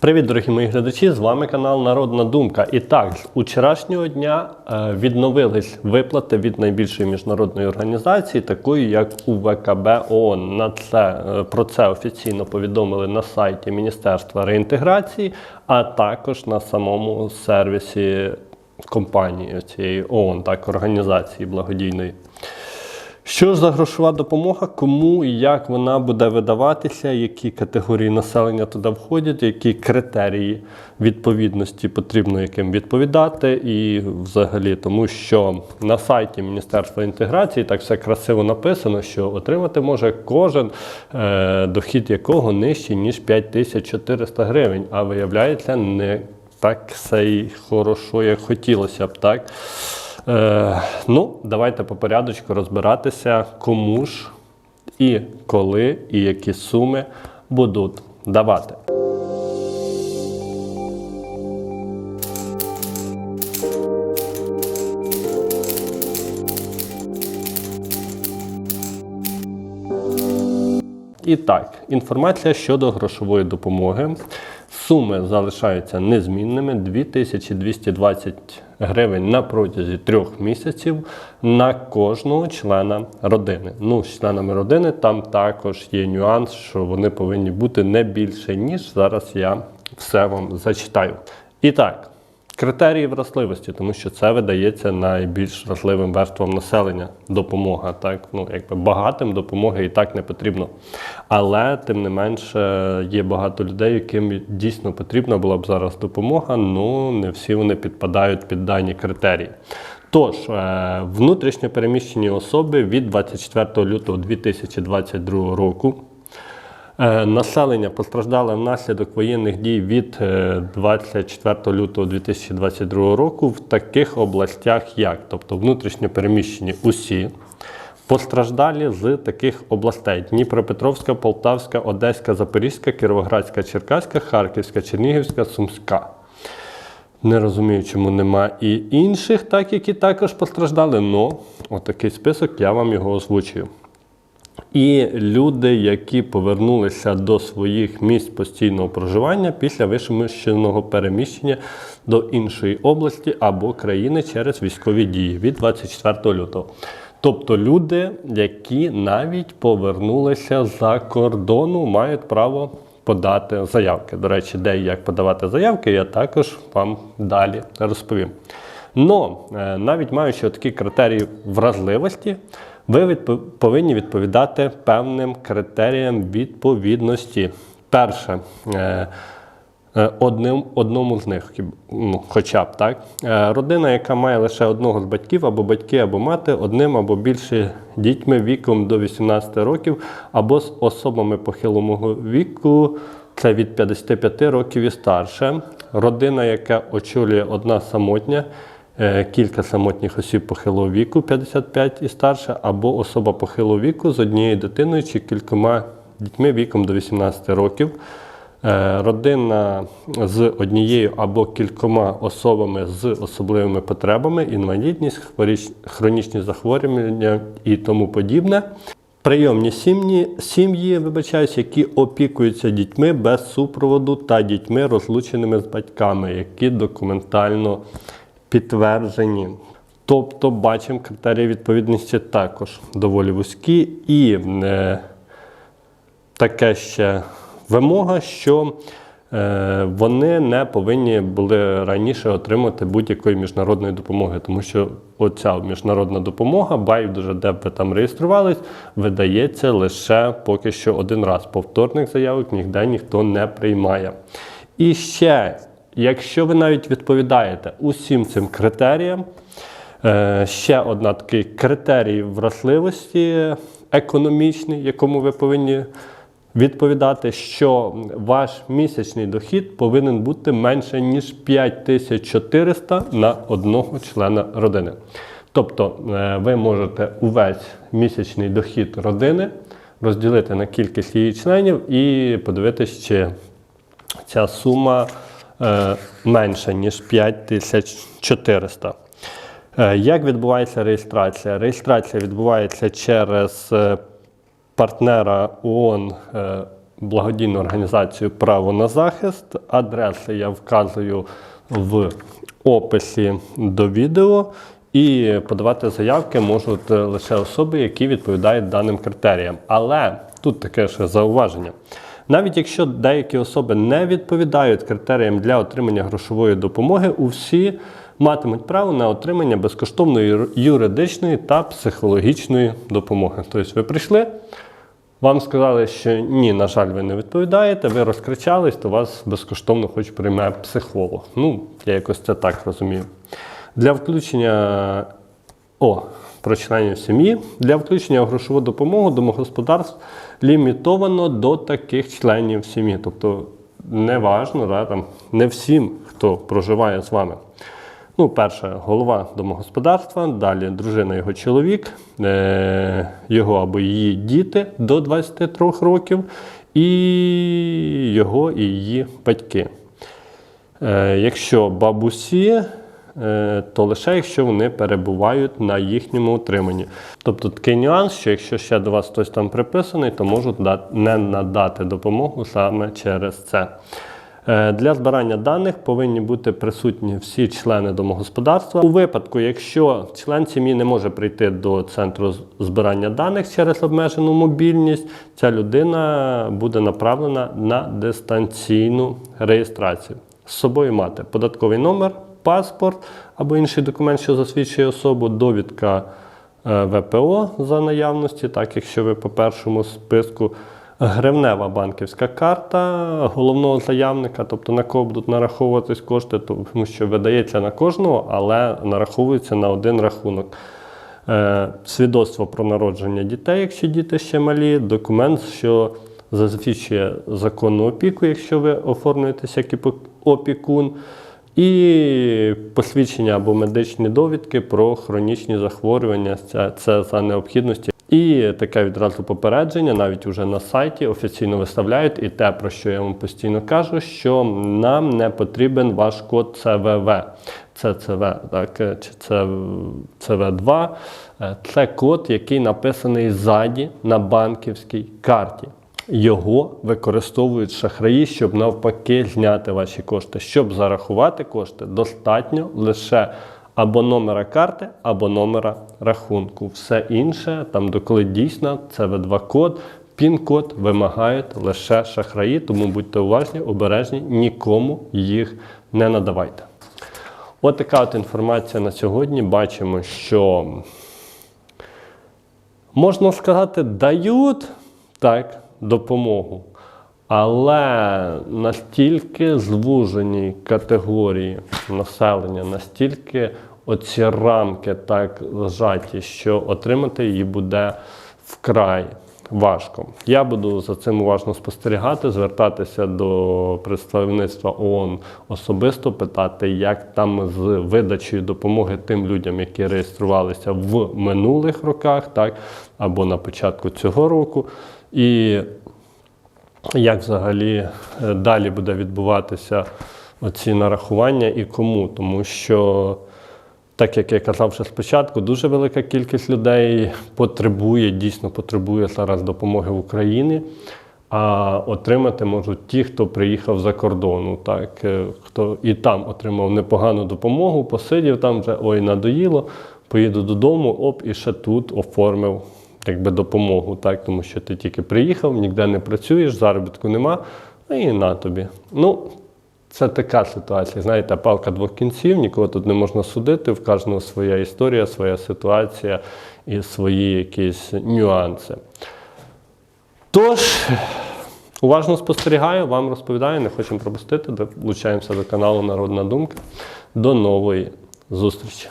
Привіт, дорогі мої глядачі! З вами канал Народна Думка. І так, з вчорашнього дня е, відновились виплати від найбільшої міжнародної організації, такої як УВКБ ООН. На це е, про це офіційно повідомили на сайті Міністерства реінтеграції, а також на самому сервісі компанії цієї ООН, так організації благодійної. Що ж за грошова допомога, кому і як вона буде видаватися, які категорії населення туди входять, які критерії відповідності потрібно яким відповідати, і взагалі, тому що на сайті Міністерства інтеграції так все красиво написано, що отримати може кожен е, дохід якого нижчий ніж 5400 гривень, а виявляється, не так все й хорошо, як хотілося б, так? Е, ну, давайте по порядочку розбиратися, кому ж і коли, і які суми будуть давати. І так, інформація щодо грошової допомоги. Суми залишаються незмінними 2220 гривень на протязі трьох місяців на кожного члена родини. Ну, з членами родини там також є нюанс, що вони повинні бути не більше, ніж зараз я все вам зачитаю. І так. Критерії вразливості, тому що це видається найбільш вразливим верствам населення допомога. Так, ну якби багатим допомоги і так не потрібно. Але тим не менше є багато людей, яким дійсно потрібна була б зараз допомога. Ну не всі вони підпадають під дані критерії. Тож, е, внутрішньо переміщені особи від 24 лютого 2022 року. Е, Населення постраждало внаслідок воєнних дій від е, 24 лютого 2022 року в таких областях, як тобто внутрішньо переміщені усі. Постраждалі з таких областей: Дніпропетровська, Полтавська, Одеська, Запорізька, Кіровоградська, Черкаська, Харківська, Чернігівська, Сумська. Не розумію, чому нема і інших, так які також постраждали. Но отакий список я вам його озвучую. І люди, які повернулися до своїх місць постійного проживання після вимушеного переміщення до іншої області або країни через військові дії від 24 лютого. Тобто люди, які навіть повернулися за кордону, мають право подати заявки. До речі, де і як подавати заявки, я також вам далі розповім. Но е, навіть маючи такі критерії вразливості, ви відпо- повинні відповідати певним критеріям відповідності. Перше, е, е, одним, одному з них, ну, хоча б так. Е, Родина, яка має лише одного з батьків, або батьки, або мати, одним або більше дітьми віком до 18 років, або з особами похилого віку, це від 55 років і старше. Родина, яка очолює одна самотня, кілька самотніх осіб похилого віку 55 і старше, або особа похилого віку з однією дитиною чи кількома дітьми віком до 18 років. Е, Родина з однією або кількома особами з особливими потребами, інвалідність, хронічні захворювання і тому подібне. Прийомні сім'ї, сім'ї вибачаюсь, які опікуються дітьми без супроводу та дітьми, розлученими з батьками, які документально підтверджені. Тобто бачимо критерії відповідності також доволі вузькі і е, таке ще вимога, що е, вони не повинні були раніше отримати будь-якої міжнародної допомоги, тому що оця міжнародна допомога, байдуже, де б ви там реєструвались, видається лише поки що один раз. Повторних заявок ніде ніхто не приймає. І ще, якщо ви навіть відповідаєте усім цим критеріям, Е, Ще одна такий критерій вразливості економічний, якому ви повинні відповідати, що ваш місячний дохід повинен бути менше ніж 5400 на одного члена родини. Тобто е, ви можете увесь місячний дохід родини розділити на кількість її членів і подивитися, чи ця сума е, менша, ніж 5400. Е, Як відбувається реєстрація? Реєстрація відбувається через е, партнера ООН благодійну організацію Право на захист. Адреси я вказую в описі до відео. І подавати заявки можуть лише особи, які відповідають даним критеріям. Але тут таке ще зауваження. Навіть якщо деякі особи не відповідають критеріям для отримання грошової допомоги, усі матимуть право на отримання безкоштовної юридичної та психологічної допомоги. Тобто ви прийшли, вам сказали, що ні, на жаль, ви не відповідаєте, ви розкричались, то вас безкоштовно хоч прийме психолог. Ну, я якось це так розумію. Для включення о, про членів сім'ї. Для включення у грошову допомогу домогосподарств лімітовано до таких членів сім'ї. Тобто не важно, да, там, не всім, хто проживає з вами. Ну, перше, голова домогосподарства, далі дружина його чоловік, е- його або її діти до 23 років, і його і її батьки. Е, якщо бабусі, то лише якщо вони перебувають на їхньому утриманні. Тобто такий нюанс, що якщо ще до вас хтось там приписаний, то можуть не надати допомогу саме через це. Е, Для збирання даних повинні бути присутні всі члени домогосподарства. У випадку, якщо член сім'ї не може прийти до центру збирання даних через обмежену мобільність, ця людина буде направлена на дистанційну реєстрацію. З собою мати податковий номер, паспорт або інший документ, що засвідчує особу, довідка е, ВПО за наявності, так якщо ви по першому списку. Гривнева банківська карта головного заявника, тобто на кого будуть нараховуватись кошти, тому що видається на кожного, але нараховується на один рахунок. Е, свідоцтво про народження дітей, якщо діти ще малі, документ, що засвідчує законну опіку, якщо ви оформлюєтеся як опікун, і посвідчення або медичні довідки про хронічні захворювання. Це, це за необхідності. І таке відразу попередження, навіть уже на сайті офіційно виставляють, і те, про що я вам постійно кажу, що нам не потрібен ваш код ЦВВ. Це ЦВ, так, чи це ЦВ2. Е, Це код, який написаний ззаді на банківській карті. Його використовують шахраї, щоб навпаки зняти ваші кошти. Щоб зарахувати кошти, достатньо лише або номера карти, або номера рахунку. Все інше, там доколи дійсно ЦВ2 код, пін-код вимагають лише шахраї, тому будьте уважні, обережні, нікому їх не надавайте. От така от інформація на сьогодні. Бачимо, що можна сказати, дають так, допомогу, але настільки звужені категорії населення, настільки оці рамки так зжаті, що отримати її буде вкрай важко. Я буду за цим уважно спостерігати, звертатися до представництва ООН особисто, питати, як там з видачею допомоги тим людям, які реєструвалися в минулих роках, так або на початку цього року. І як взагалі е, далі буде відбуватися оці нарахування і кому, тому що. Так як я казав ще спочатку, дуже велика кількість людей потребує, дійсно потребує зараз допомоги в Україні, а отримати можуть ті, хто приїхав за кордону. Так, е, хто і там отримав непогану допомогу, посидів там вже ой, надоїло, поїду додому, оп, і ще тут оформив якби, допомогу. Так, тому що ти тільки приїхав, ніде не працюєш, заробітку нема, ну і на тобі. Ну, це така ситуація, знаєте, палка двох кінців, нікого тут не можна судити, в кожного своя історія, своя ситуація і свої якісь нюанси. Тож, уважно спостерігаю, вам розповідаю, не хочемо пропустити, долучаємося до каналу Народна Думка. До нової зустрічі!